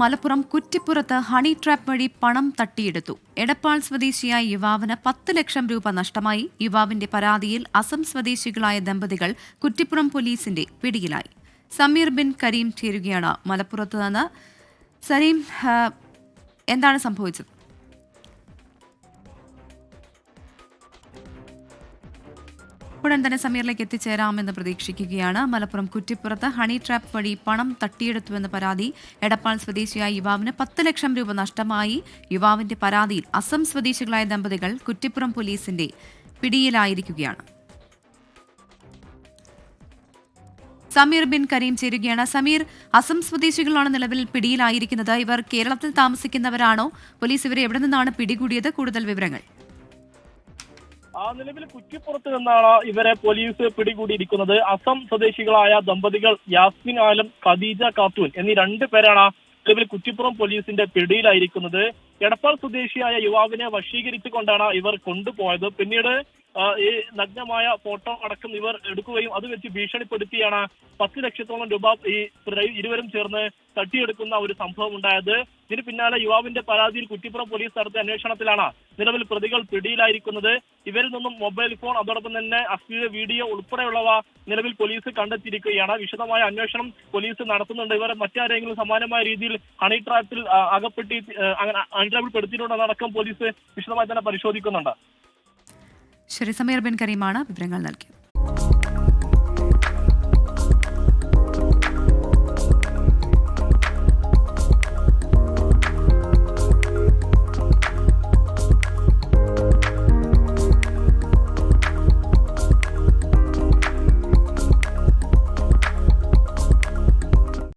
Malappuram കുറ്റിപ്പുറത്ത് honey trap വഴി പണം തട്ടിയെടുത്തു. എടപ്പാൾ സ്വദേശിയായ യുവാവിന് പത്ത് ലക്ഷം രൂപ നഷ്ടമായി. യുവാവിന്റെ പരാതിയിൽ അസം സ്വദേശികളായ ദമ്പതികൾ കുറ്റിപ്പുറം പോലീസിന്റെ പിടിയിലായി. സമീർ ബിൻ കരീം ചേരുകയാണ് മലപ്പുറത്ത് നിന്ന്. സരീം എന്താണ് സംഭവിച്ചത്? ഉടൻ തന്നെ സമീറിലേക്ക് എത്തിച്ചേരാമെന്ന് പ്രതീക്ഷിക്കുകയാണ്. മലപ്പുറം കുറ്റിപ്പുറത്ത് ഹണി ട്രാപ്പ് വഴി പണം തട്ടിയെടുത്തുവെന്ന പരാതി എടപ്പാൾ സ്വദേശിയായ യുവാവിന് പത്ത് ലക്ഷം രൂപ നഷ്ടമായി. യുവാവിന്റെ പരാതിയിൽ അസം സ്വദേശികളായ ദമ്പതികൾ കുറ്റിപ്പുറം പോലീസിന്റെ പിടിയിലായിരിക്കുകയാണ്. സമീർ ബിൻ കരീം ചേരുകയാണ്. സമീർ അസം സ്വദേശികളാണ് നിലവിൽ പിടിയിലായിരിക്കുന്നത്. ഇവർ കേരളത്തിൽ താമസിക്കുന്നവരാണോ? പോലീസ് ഇവരെ എവിടെ നിന്നാണ് പിടികൂടിയത്? കൂടുതൽ വിവരങ്ങൾ. നിലവിൽ കുറ്റിപ്പുറത്ത് നിന്നാണ് ഇവരെ പോലീസ് പിടികൂടിയിരിക്കുന്നത്. അസം സ്വദേശികളായ ദമ്പതികൾ യാസ്മിൻ ആലം ഖദീജ കാത്തൂൻ എന്നീ രണ്ടു പേരാണ് നിലവിൽ കുറ്റിപ്പുറം പോലീസിന്റെ പിടിയിലായിരിക്കുന്നത്. എടപ്പാൾ സ്വദേശിയായ യുവാവിനെ വശീകരിച്ചുകൊണ്ടാണ് ഇവർ കൊണ്ടുപോയത്. പിന്നീട് ഈ നഗ്നമായ ഫോട്ടോ അടക്കം ഇവർ എടുക്കുകയും അത് വെച്ച് ഭീഷണിപ്പെടുത്തിയാണ് പത്ത് ലക്ഷത്തോളം രൂപ ഈ ഇരുവരും ചേർന്ന് തട്ടിയെടുക്കുന്ന ഒരു സംഭവം ഉണ്ടായത്. ഇതിന് പിന്നാലെ യുവാവിന്റെ പരാതിയിൽ കുറ്റിപ്പുറം പോലീസ് നടത്തിയ അന്വേഷണത്തിലാണ് നിലവിൽ പ്രതികൾ പിടിയിലായിരിക്കുന്നത്. ഇവരിൽ നിന്നും മൊബൈൽ ഫോൺ അതോടൊപ്പം തന്നെ അശ്ലീല വീഡിയോ ഉൾപ്പെടെയുള്ളവ നിലവിൽ പോലീസ് കണ്ടെത്തിയിരിക്കുകയാണ്. വിശദമായ അന്വേഷണം പോലീസ് നടത്തുന്നുണ്ട്. ഇവരെ മറ്റാരെങ്കിലും സമാനമായ രീതിയിൽ ഹണി ട്രാപ്പിൽ അകപ്പെട്ടി അങ്ങനെ അൺട്രാപ്പിൽ ട്രാപ്പിൽ പെടുത്തിയിട്ടുണ്ടെന്നടക്കം പോലീസ് വിശദമായി തന്നെ പരിശോധിക്കുന്നുണ്ട്. ശരി സമീർ ബിൻ കരീമാണ് വിവരങ്ങൾ നൽകിയത്.